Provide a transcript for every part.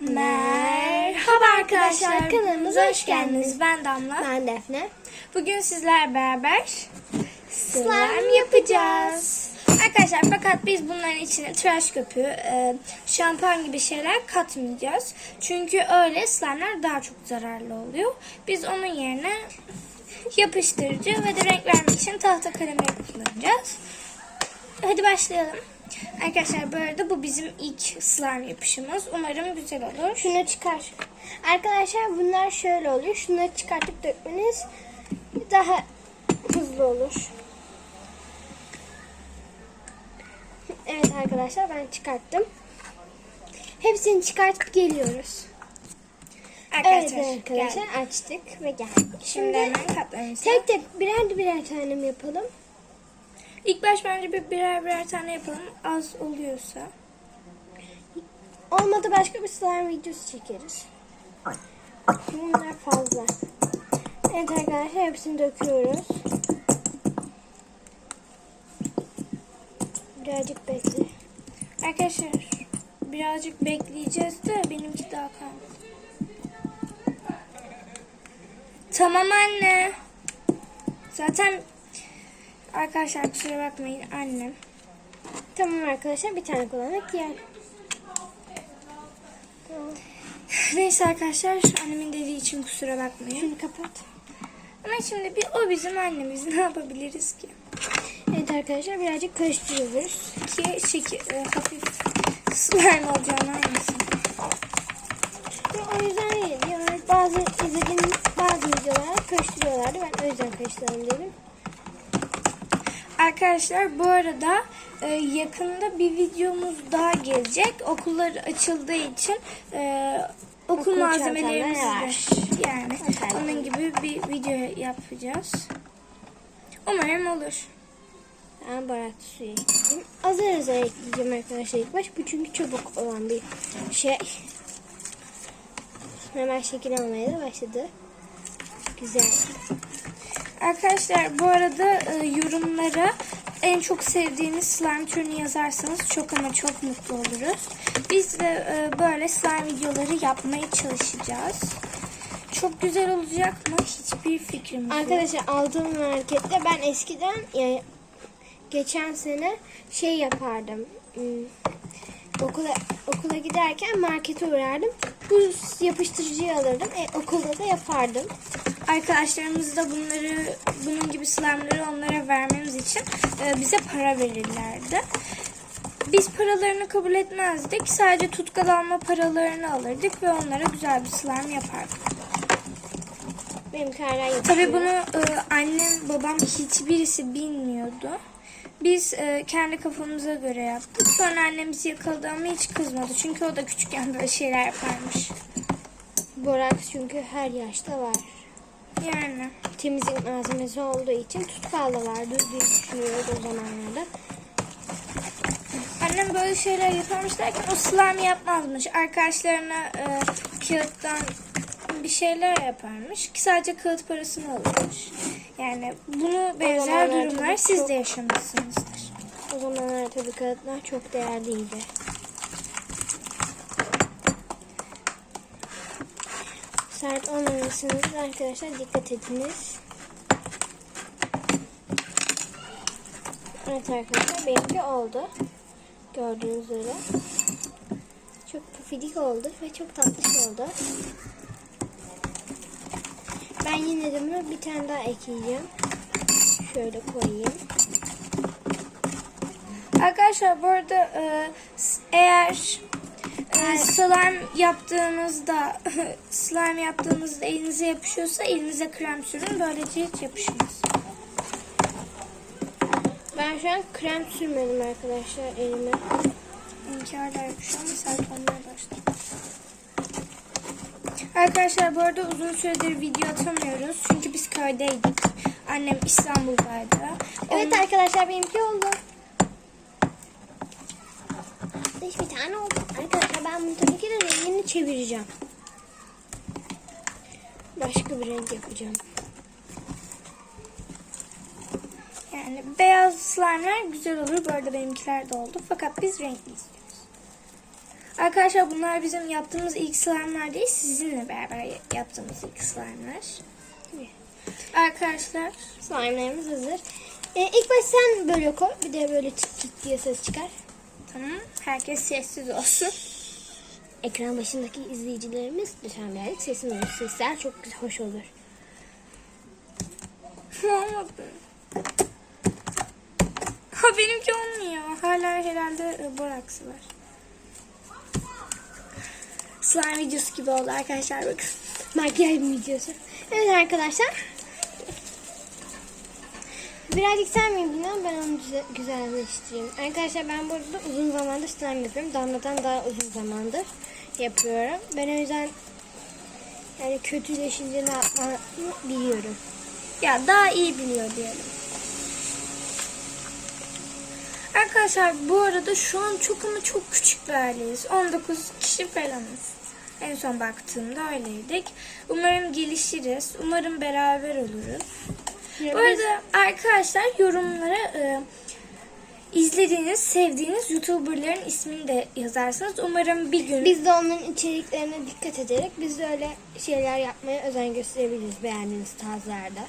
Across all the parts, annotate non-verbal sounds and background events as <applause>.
Merhaba arkadaşlar kanalımıza hoş geldiniz. Ben Damla. Ben Defne. Bugün sizler beraber slime yapacağız. Arkadaşlar fakat biz bunların içine tıraş köpüğü, e, şampuan gibi şeyler katmayacağız. Çünkü öyle slime'lar daha çok zararlı oluyor. Biz onun yerine yapıştırıcı ve de renk vermek için tahta kalemi kullanacağız. Hadi başlayalım. Arkadaşlar bu arada bu bizim ilk slime yapışımız. Umarım güzel olur. Şunu çıkar. Arkadaşlar bunlar şöyle oluyor. Şunları çıkartıp dökmeniz daha hızlı olur. Evet arkadaşlar ben çıkarttım. Hepsini çıkartıp geliyoruz. Arkadaşlar, evet arkadaşlar gel. açtık ve geldik. Şimdi hemen katlarımızı. tek tek birer birer tane mi yapalım? İlk baş bence bir birer birer tane yapalım. Az oluyorsa. Olmadı başka bir slime videosu çekeriz. Bunlar fazla. Evet arkadaşlar hepsini döküyoruz. Birazcık bekle. Arkadaşlar birazcık bekleyeceğiz de benimki daha kalmadı. Tamam anne. Zaten arkadaşlar kusura bakmayın annem. Tamam arkadaşlar bir tane kullanmak diğer. Tamam. Neyse arkadaşlar annemin dediği için kusura bakmayın. Şunu kapat. Ama şimdi bir, o bizim annemiz ne yapabiliriz ki? Evet arkadaşlar birazcık karıştırıyoruz. Ki şekil, e, hafif slime olacağını aynısın. Ve o yüzden değil. Yani bazı izlediğim bazı videolarda karıştırıyorlardı. Ben o yüzden karıştıralım dedim. Arkadaşlar bu arada e, yakında bir videomuz daha gelecek. Okullar açıldığı için e, okul, Okul malzemelerimiz var. yani Bakalım. onun gibi bir video yapacağız. Umarım olur. Ben baharat suyu ekleyeyim. Azar azar ekleyeceğim arkadaşlar ilk baş. Bu çünkü çabuk olan bir şey. Hemen şekil almaya da başladı. Güzel. Arkadaşlar bu arada e, yorumlara en çok sevdiğiniz slime türünü yazarsanız çok ama çok mutlu oluruz. Biz de e, böyle slime videoları yapmaya çalışacağız. Çok güzel olacak mı? Hiçbir fikrimiz yok. Arkadaşlar aldığım markette ben eskiden yani geçen sene şey yapardım. Hmm, okula okula giderken markete uğrardım. Bu yapıştırıcıyı alırdım. E, okulda da yapardım. Arkadaşlarımız da bunları bunun gibi slime'ları onlara vermemiz için e, bize para verirlerdi. Biz paralarını kabul etmezdik. Sadece tutkal alma paralarını alırdık ve onlara güzel bir slime yapardık. Benim yapıyor. Tabii bunu e, annem, babam hiçbirisi bilmiyordu. Biz e, kendi kafamıza göre yaptık. Sonra annem bizi yakaladı ama hiç kızmadı. Çünkü o da küçükken böyle şeyler yaparmış. Boraks çünkü her yaşta var. Yani. temizlik malzemesi olduğu için tutkal da vardı diye düşünüyoruz o zamanlarda. Annem böyle şeyler yaparmış derken o slime yapmazmış. Arkadaşlarına e, kağıttan bir şeyler yaparmış. Ki sadece kağıt parasını alırmış. Yani bunu benzer durumlar siz çok- de yaşamışsınızdır. O zamanlar tabii kağıtlar çok değerliydi. Sert olmamasınız arkadaşlar dikkat ediniz. Evet arkadaşlar benimki oldu. Gördüğünüz üzere. Çok pufidik oldu ve çok tatlış oldu. Ben yine de bunu bir tane daha ekleyeceğim. Şöyle koyayım. Arkadaşlar bu arada e, eğer e, slime yaptığınızda <laughs> slime yaptığınızda elinize yapışıyorsa elinize krem sürün. Böylece hiç yapışmaz. Ben şu an krem sürmedim arkadaşlar elime. Hala yapışıyor ama sert olmaya başladı. Arkadaşlar bu arada uzun süredir video atamıyoruz. Çünkü biz köydeydik. Annem İstanbul'daydı. Evet Onun- arkadaşlar benimki oldu. Beş bir tane oldu. Arkadaşlar ben bunu tabii ki de rengini çevireceğim. Başka bir renk yapacağım. Yani beyaz slime'ler güzel olur. Bu arada benimkiler de oldu. Fakat biz renkli istiyoruz. Arkadaşlar bunlar bizim yaptığımız ilk slime'lar değil. Sizinle beraber yaptığımız ilk slime'lar. Arkadaşlar Slime'larımız hazır. Ee, ilk baş sen böyle koy. Bir de böyle çıt çıt diye ses çıkar. tamam. Herkes sessiz olsun. Ekran başındaki izleyicilerimiz lütfen birazcık sesini olsun. Sesler çok güzel, hoş olur. Ha benimki olmuyor. Hala herhalde e, boraksı var. Slime videosu gibi oldu arkadaşlar bakın. Makyaj videosu. Evet arkadaşlar. Birazcık sen mi bilmiyorum ben onu güzel, güzelleştireyim. Arkadaşlar ben burada uzun zamandır slime yapıyorum. Damladan daha uzun zamandır yapıyorum. Ben o yüzden yani kötüleşince ne yapmamı biliyorum. Ya daha iyi biliyor diyelim. Arkadaşlar bu arada şu an çok ama çok küçük bir aileyiz. 19 kişi falanız. En son baktığımda öyleydik. Umarım gelişiriz. Umarım beraber oluruz. Bu arada arkadaşlar yorumlara e, izlediğiniz, sevdiğiniz YouTuber'ların ismini de yazarsanız umarım bir gün Biz de onların içeriklerine dikkat ederek biz de öyle şeyler yapmaya özen gösterebiliriz beğendiğiniz tarzlarda.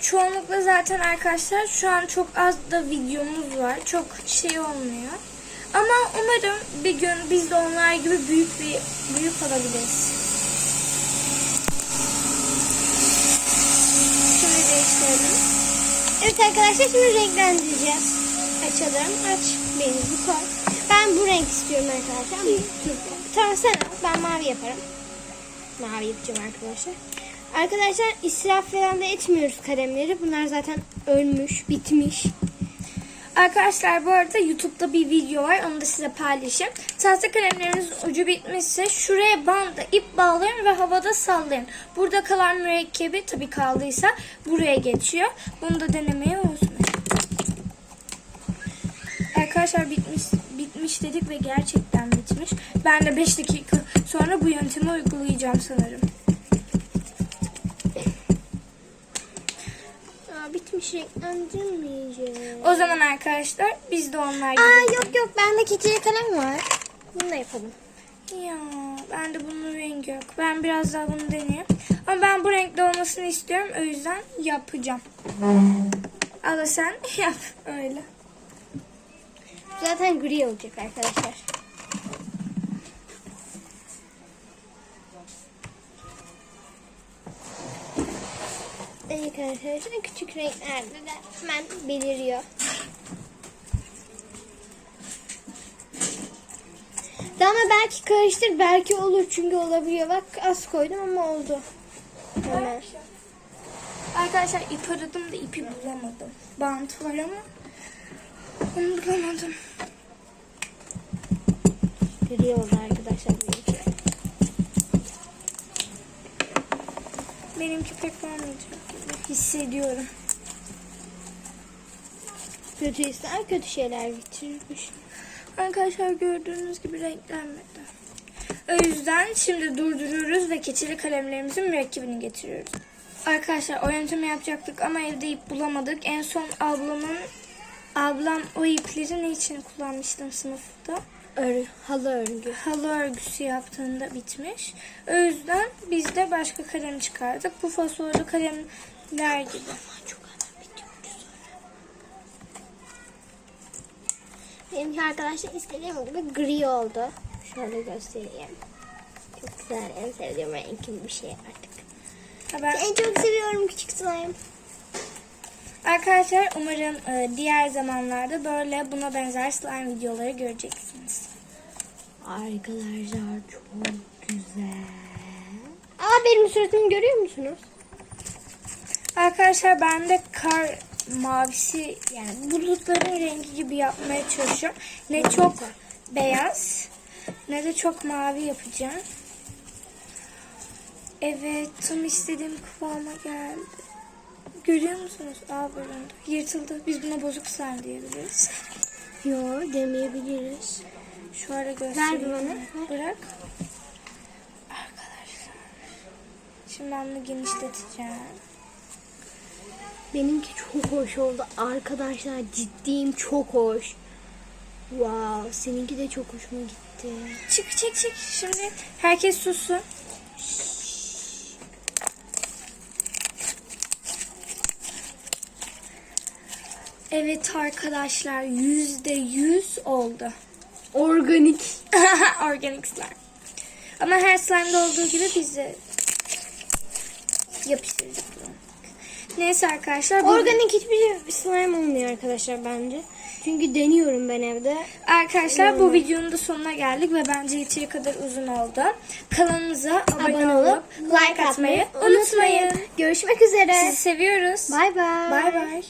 Çoğunlukla zaten arkadaşlar şu an çok az da videomuz var. Çok şey olmuyor. Ama umarım bir gün biz de onlar gibi büyük bir büyük olabiliriz. Şimdi değiştirelim. Evet arkadaşlar şimdi renklendireceğiz. Açalım. Aç. Benimki koy. Ben bu renk istiyorum arkadaşlar. Tamam sen al. Ben mavi yaparım. Mavi yapacağım arkadaşlar. Arkadaşlar israf falan da etmiyoruz kalemleri. Bunlar zaten ölmüş, bitmiş. Arkadaşlar bu arada YouTube'da bir video var. Onu da size paylaşayım. Tahta kalemlerinizin ucu bitmişse şuraya banda ip bağlayın ve havada sallayın. Burada kalan mürekkebi tabii kaldıysa buraya geçiyor. Bunu da denemeye unutmayın. Arkadaşlar bitmiş bitmiş dedik ve gerçekten bitmiş. Ben de 5 dakika sonra bu yöntemi uygulayacağım sanırım. Aa, bitmiş renklendirmeyeceğim. O zaman arkadaşlar biz de onlar gibi. Aa yok yok bende keçeli kalem var. Bunu da yapalım. Ya ben de bunun rengi yok. Ben biraz daha bunu deneyeyim. Ama ben bu renkte olmasını istiyorum. O yüzden yapacağım. Al sen <laughs> yap öyle. Zaten gri olacak arkadaşlar. Evet arkadaşlar küçük renklerde de hemen beliriyor. Ama belki karıştır belki olur çünkü olabiliyor. Bak az koydum ama oldu. Hemen. Arkadaşlar ip aradım da ipi bulamadım. Bant var ama onu bulamadım. Gri oldu arkadaşlar benimki. Pek olmayacak gibi hissediyorum. Kötü ister kötü şeyler bitirmiş. Arkadaşlar gördüğünüz gibi renklenmedi. O yüzden şimdi durduruyoruz ve keçeli kalemlerimizin mürekkebini getiriyoruz. Arkadaşlar o yöntemi yapacaktık ama evde ip bulamadık. En son ablamın ablam o ipleri ne için kullanmıştım sınıfta? Ör, halı örgü. Halı örgüsü yaptığında bitmiş. O yüzden biz de başka kalem çıkardık. Bu fosforlu kalemler gibi. Benimki arkadaşlar istediğim gibi gri oldu. Şöyle göstereyim. Çok güzel en sevdiğim renkim bir şey artık. Ben- En çok seviyorum küçük slime. Arkadaşlar umarım e, diğer zamanlarda böyle buna benzer slime videoları göreceksiniz. Arkadaşlar çok güzel. Aa benim suratımı görüyor musunuz? Arkadaşlar ben de kar mavisi yani bulutların rengi gibi yapmaya çalışıyorum. Ne çok beyaz ne de çok mavi yapacağım. Evet tam istediğim kıvama geldi. Görüyor musunuz? Aa bölündü. Yırtıldı. Biz buna bozuk slime diyebiliriz. Yo demeyebiliriz. Şöyle göstereyim. Ver bana. Bırak. Arkadaşlar. Şimdi ben bunu genişleteceğim. Benimki çok hoş oldu. Arkadaşlar ciddiyim çok hoş. Wow, seninki de çok hoşuma gitti. Çık çık çık. Şimdi herkes sussun. Evet arkadaşlar yüzde yüz oldu. Organik. <laughs> Organik slime. Ama her slime'da olduğu gibi biz de yapıştırdık. Neyse arkadaşlar. bu- Organik hiçbir slime olmuyor arkadaşlar bence. Çünkü deniyorum ben evde. Arkadaşlar bu videonun da sonuna geldik ve bence yeteri kadar uzun oldu. Kanalımıza abone, Abone olup like atmayı unutmayın. Görüşmek üzere. Sizi seviyoruz. Bay bay. Bay bay.